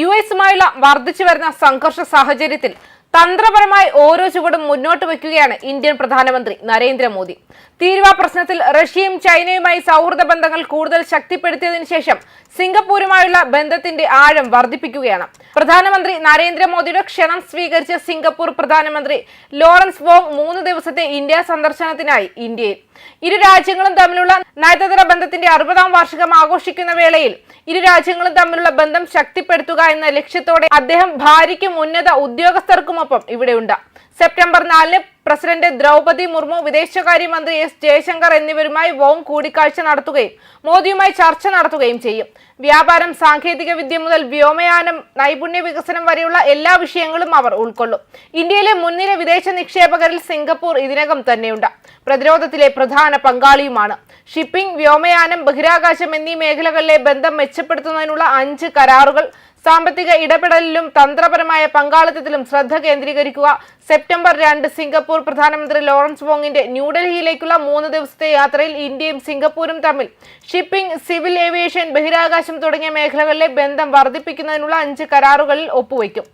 U എസുമായുള്ള വർദ്ധിച്ചു വരുന്ന സംഘർഷ സാഹചര്യത്തിൽ തന്ത്രപരമായി ഓരോ ചുവടും മുന്നോട്ട് വയ്ക്കുകയാണ് ഇന്ത്യൻ പ്രധാനമന്ത്രി നരേന്ദ്രമോദി. തീരുവ പ്രശ്നത്തിൽ റഷ്യയും ചൈനയുമായി സൗഹൃദ ബന്ധങ്ങൾ കൂടുതൽ ശക്തിപ്പെടുത്തിയതിനു ശേഷം സിംഗപ്പൂരുമായുള്ള ബന്ധത്തിന്റെ ആഴം വർദ്ധിപ്പിക്കുകയാണ്. പ്രധാനമന്ത്രി നരേന്ദ്രമോദിയുടെ ക്ഷണം സ്വീകരിച്ച സിംഗപ്പൂർ പ്രധാനമന്ത്രി ലോറൻസ് വോങ് മൂന്ന് ദിവസത്തെ ഇന്ത്യ സന്ദർശനത്തിനായി ഇന്ത്യയിൽ. ഇരു രാജ്യങ്ങളും തമ്മിലുള്ള നയതന്ത്ര ബന്ധത്തിന്റെ അറുപതാം വാർഷികം ആഘോഷിക്കുന്ന വേളയിൽ ഇരു രാജ്യങ്ങളും തമ്മിലുള്ള ബന്ധം ശക്തിപ്പെടുത്തുക എന്ന ലക്ഷ്യത്തോടെ അദ്ദേഹം ഭാര്യയ്ക്കും ഉന്നത ഉദ്യോഗസ്ഥർക്കുമൊപ്പം ഇവിടെയുണ്ട്. സെപ്റ്റംബർ നാലിന് പ്രസിഡന്റ് ദ്രൗപതി മുർമു വിദേശകാര്യമന്ത്രി എസ് ജയശങ്കർ എന്നിവരുമായി വോങ് കൂടിക്കാഴ്ച നടത്തുകയും മോദിയുമായി ചർച്ച നടത്തുകയും ചെയ്യും. വ്യാപാരം സാങ്കേതിക വിദ്യ മുതൽ വ്യോമയാനം നൈപുണ്യ വികസനം വരെയുള്ള എല്ലാ വിഷയങ്ങളും അവർ ഉൾക്കൊള്ളും. ഇന്ത്യയിലെ മുൻനിര വിദേശ നിക്ഷേപകരിൽ സിംഗപ്പൂർ ഇതിനകം തന്നെയുണ്ട്. പ്രതിരോധത്തിലെ പ്രധാന പങ്കാളിയുമാണ്. ഷിപ്പിംഗ് വ്യോമയാനം ബഹിരാകാശം എന്നീ മേഖലകളിലെ ബന്ധം മെച്ചപ്പെടുത്തുന്നതിനുള്ള അഞ്ച് കരാറുകൾ സാമ്പത്തിക ഇടപെടലിലും തന്ത്രപരമായ പങ്കാളിത്തത്തിലും ശ്രദ്ധ കേന്ദ്രീകരിക്കുക. സെപ്റ്റംബർ രണ്ട് സിംഗപ്പൂർ പ്രധാനമന്ത്രി ലോറൻസ് വോങ്ങിന്റെ ന്യൂഡൽഹിയിലേക്കുള്ള മൂന്ന് ദിവസത്തെ യാത്രയിൽ ഇന്ത്യയും സിംഗപ്പൂരും തമ്മിൽ. ഷിപ്പിംഗ് സിവിൽ ഏവിയേഷൻ ബഹിരാകാശം തുടങ്ങിയ മേഖലകളിലെ ബന്ധം വർദ്ധിപ്പിക്കുന്നതിനുള്ള അഞ്ച് കരാറുകളിൽ ഒപ്പുവയ്ക്കും